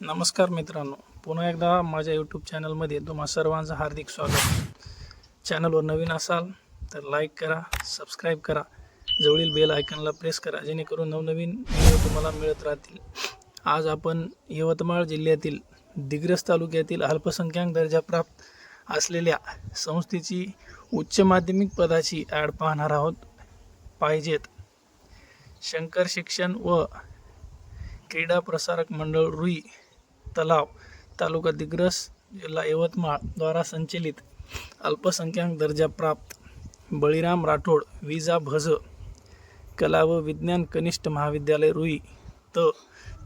नमस्कार मित्रांनो. पुन्हा एकदा माझ्या यूट्यूब चॅनलमध्ये तुम्हा सर्वांचं हार्दिक स्वागत. चॅनलवर नवीन असाल तर लाईक करा सबस्क्राईब करा. जवळील बेल आयकनला प्रेस करा जेणेकरून नवनवीन व्हिडिओ तुम्हाला मिळत राहतील. आज आपण यवतमाळ जिल्ह्यातील दिग्रस तालुक्यातील अल्पसंख्याक दर्जा प्राप्त असलेल्या संस्थेची उच्च माध्यमिक पदाची ॲड पाहणार आहोत. पाहिजेत. शंकर शिक्षण व क्रीडा प्रसारक मंडळ रुई तलाव तालुका दिग्रस जिल्हा यवतमाळ द्वारा संचलित अल्पसंख्याक दर्जा प्राप्त बळीराम राठोड विजा भज कला व विज्ञान कनिष्ठ महाविद्यालय रुई त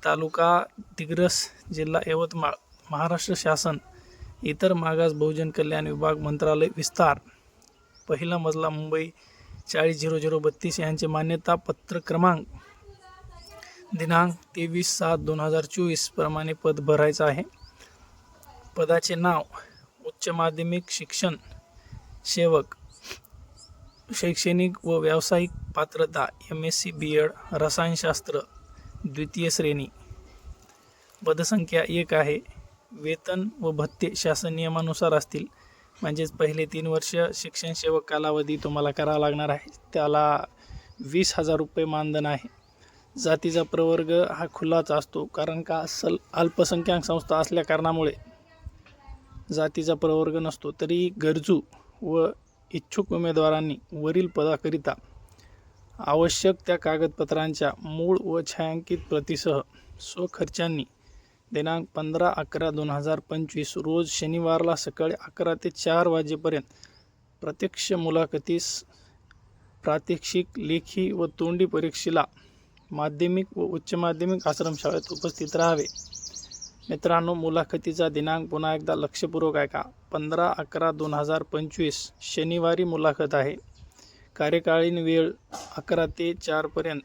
तालुका दिग्रस जिल्हा यवतमाळ महाराष्ट्र शासन इतर मागास बहुजन कल्याण विभाग मंत्रालय विस्तार पहिला मजला मुंबई चाळीस झिरो झिरो बत्तीस यांचे मान्यता पत्र क्रमांक दिनांक तेवीस सात दोन हजार चोवीसप्रमाणे पद भरायचं आहे. पदाचे नाव उच्च माध्यमिक शिक्षण सेवक शैक्षणिक व व्यावसायिक पात्रता M S C B Ed रसायनशास्त्र द्वितीय श्रेणी. पदसंख्या एक आहे. वेतन व भत्ते शासन नियमानुसार असतील. म्हणजेच पहिले तीन वर्ष शिक्षण सेवक कालावधी तुम्हाला करावा लागणार आहे. त्याला वीस हजार रुपये मानधन आहे. जातीचा प्रवर्ग हा खुलाच असतो. कारण का? सल अल्पसंख्याक संस्था असल्या कारणामुळे जातीचा प्रवर्ग नसतो. तरी गरजू व इच्छुक उमेदवारांनी वरील पदाकरिता आवश्यक त्या कागदपत्रांच्या मूळ व छायांकित प्रतीसह स्वखर्चांनी दिनांक पंधरा अकरा दोन हजार पंचवीस रोज शनिवारला सकाळी अकरा ते चार वाजेपर्यंत प्रत्यक्ष मुलाखतीस प्रात्यक्षिक लेखी व तोंडी परीक्षेला माध्यमिक व उच्च माध्यमिक आश्रमशाळेत उपस्थित राहावे. मित्रांनो मुलाखतीचा दिनांक पुन्हा एकदा लक्षपूर्वक आहे का पंधरा अकरा दोन हजार पंचवीस शनिवारी मुलाखत आहे. कार्यकालीन वेळ अकरा ते चारपर्यंत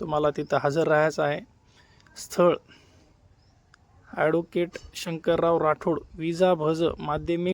तुम्हाला तिथं हजर राहायचं आहे. स्थळ ॲडव्होकेट शंकरराव राठोड विजा भज माध्यमिक